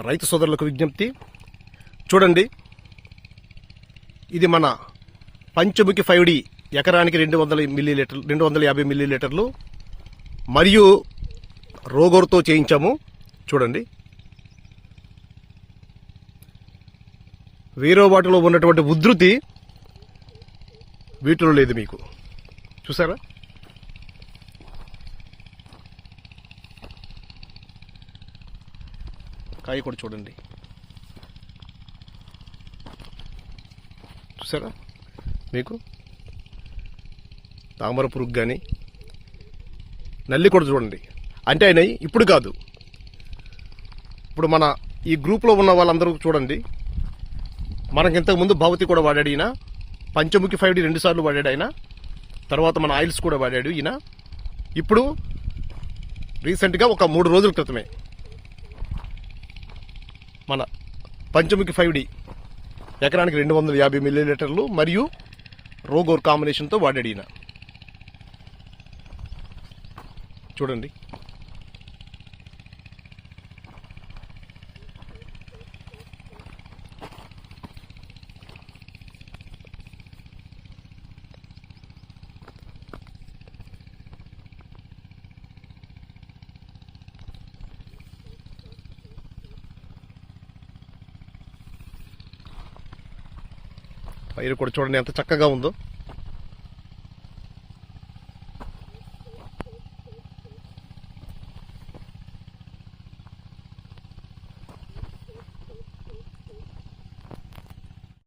రైతు సోదరులకు విజ్ఞప్తి. చూడండి. ఇది మన పంచముఖి ఫైవ్ డి ఎకరానికి రెండు వందల మిల్లీ లీటర్ రెండు వందల యాభై మిల్లీ లీటర్లు మరియు రోగోర్తో చేయించాము. చూడండి. వేరే వాటిలో ఉన్నటువంటి ఉధృతి వీటిలో లేదు మీకు. చూసారా? కాయ కూడా చూడండి. చూసారా? మీకు? తామర పురుగు కానీ నల్లి కూడా చూడండి. అంటే ఆయన ఇప్పుడు కాదు. ఇప్పుడు మన ఈ గ్రూప్లో ఉన్న వాళ్ళందరూ చూడండి. మనకి ఇంతకు ముందు కూడా వాడాడు ఈయన. పంచముఖి ఫైవ్ డి రెండుసార్లు వాడాడు ఆయన. తర్వాత మన ఆయిల్స్ కూడా వాడాడు ఈయన. ఇప్పుడు రీసెంట్గా ఒక మూడు రోజుల క్రితమే. మన పంచముఖి ఫైవ్ డి ఎకరానికి రెండు వందల యాభై మిల్లీలీటర్లు మరియు రోగోర్ కాంబినేషన్తో వాడాడు ఈయన చూడండి. పైరు కూడా చూడండి ఎంత చక్కగా ఉందో.